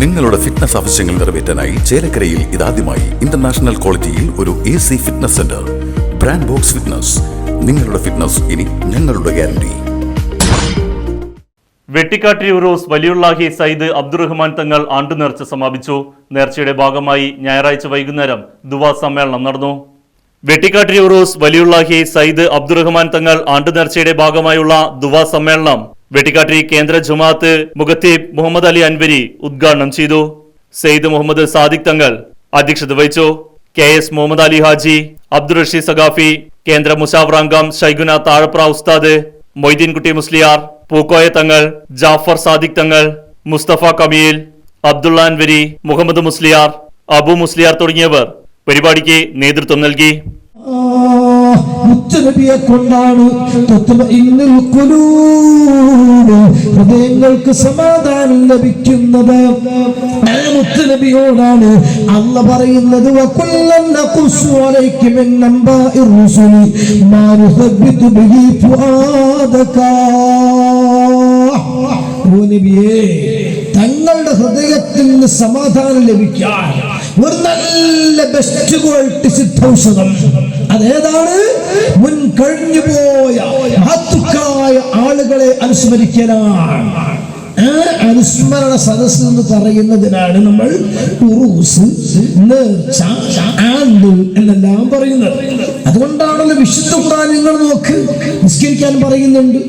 നിങ്ങളുടെ ഫിറ്റ്നസ് ആവശ്യങ്ങൾ നിറവേറ്റാനായി ചേലക്കരയിൽ ഇതാദ്യമായി ഇന്റർനാഷണൽ ക്വാളിറ്റിയിൽ ഒരു A C fitness centre brand Box Fitness നിങ്ങളുടെ ഫിറ്റ്നസ് ഇനി ഞങ്ങളുടെ ഗ്യാരണ്ടി വെട്ടിക്കാട്ടി യൂറോസ് വലിയുള്ളാഹി സയ്യിദ് അബ്ദുറഹ്മാൻ തങ്ങൾ ആണ്ടുനേർച്ച സമാപിച്ചു. നേർച്ചയുടെ ഭാഗമായി ഞായറാഴ്ച വൈകുന്നേരം ദുവാ സമ്മേളനം നടന്നു. വെട്ടിക്കാട്ടി യൂറോസ് വലിയുള്ളാഹി സയ്യിദ് അബ്ദുറഹ്മാൻ തങ്ങൾ ആണ്ടുനേർച്ചയുടെ ഭാഗമായുള്ള ദുവാ സമ്മേളനം വെട്ടിക്കാട്ടി കേന്ദ്ര ജുമാഅത്ത് മുഖത്തീബ് മുഹമ്മദ് അലി അൻവരി ഉദ്ഘാടനം ചെയ്തു. സെയ്ദ് മുഹമ്മദ് സാദിഖ് തങ്ങൾ അധ്യക്ഷത വഹിച്ചു. കെ എസ് മുഹമ്മദ് അലി ഹാജി അബ്ദുൾ റഷീദ് സഖാഫി കേന്ദ്ര മുഷാവർ അംഗം ഷൈഗുന താഴപ്ര ഉസ്താദ് മൊയ്തീൻകുട്ടി മുസ്ലിയാർ പൂക്കോയ തങ്ങൾ ജാഫർ സാദിഖ് തങ്ങൾ മുസ്തഫ കമീൽ അബ്ദുള്ള അൻവരി മുഹമ്മദ് മുസ്ലിയാർ അബു മുസ്ലിയാർ തുടങ്ങിയവർ പരിപാടിക്ക് നേതൃത്വം നൽകി. മുത്തനബിയെ കൊണ്ടാണ് ഹൃദയങ്ങൾക്ക് സമാധാനം ലഭിക്കുന്നത് ആ മുത്തനബിയോടാണ് അല്ല പറയുന്നത് തങ്ങളുടെ ഹൃദയത്തിൽ നിന്ന് സമാധാനം ലഭിക്കാൻ ഒരു നല്ല ബെസ്റ്റ് ക്വാളിറ്റി സിദ്ധൌഷധം. അതേതാണ്? മുൻ കഴിഞ്ഞു പോയ മഹത്തുക്കളായ ആളുകളെ അനുസ്മരിക്കലാണ്. ആ അനുസ്മരണ സദസ് എന്ന് പറയുന്നതിനാണ് നമ്മൾ എന്നെല്ലാം പറയുന്നത്. അതുകൊണ്ടാണല്ലോ വിശുദ്ധ ഖുർആൻ നിങ്ങൾ നോക്ക് നിസ്കരിക്കാൻ പറയുന്നുണ്ട്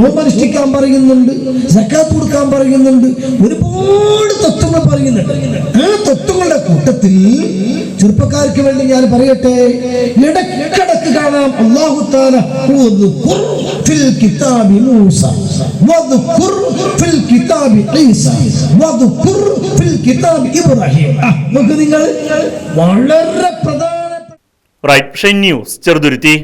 നോമനുഷ്ഠിക്കാൻ പറയുന്നുണ്ട് സക്കാത്ത് കൊടുക്കാൻ പറയുന്നുണ്ട്. ഒരുപാട് തത്വങ്ങൾ പറയുന്നുണ്ട്. ആ തത്വങ്ങളുടെ കൂട്ടത്തിൽ ചെറുപ്പക്കാർക്ക് വേണ്ടി ഞാൻ പറയട്ടെ ഇടക്കിടക്ക് കാണാം അള്ളാഹു താല "വദ്കുർ ഫിൽ കിതാബി മൂസ വദ്കുർ ഫിൽ കിതാബി ഈസ വദ്കുർ ഫിൽ കിതാബി ഇബ്രാഹിം. ആ, നോക്ക് നിങ്ങൾ. വളരെ പ്രധാന റൈറ്റ് ന്യൂസ് ചെറുതുരുത്തി.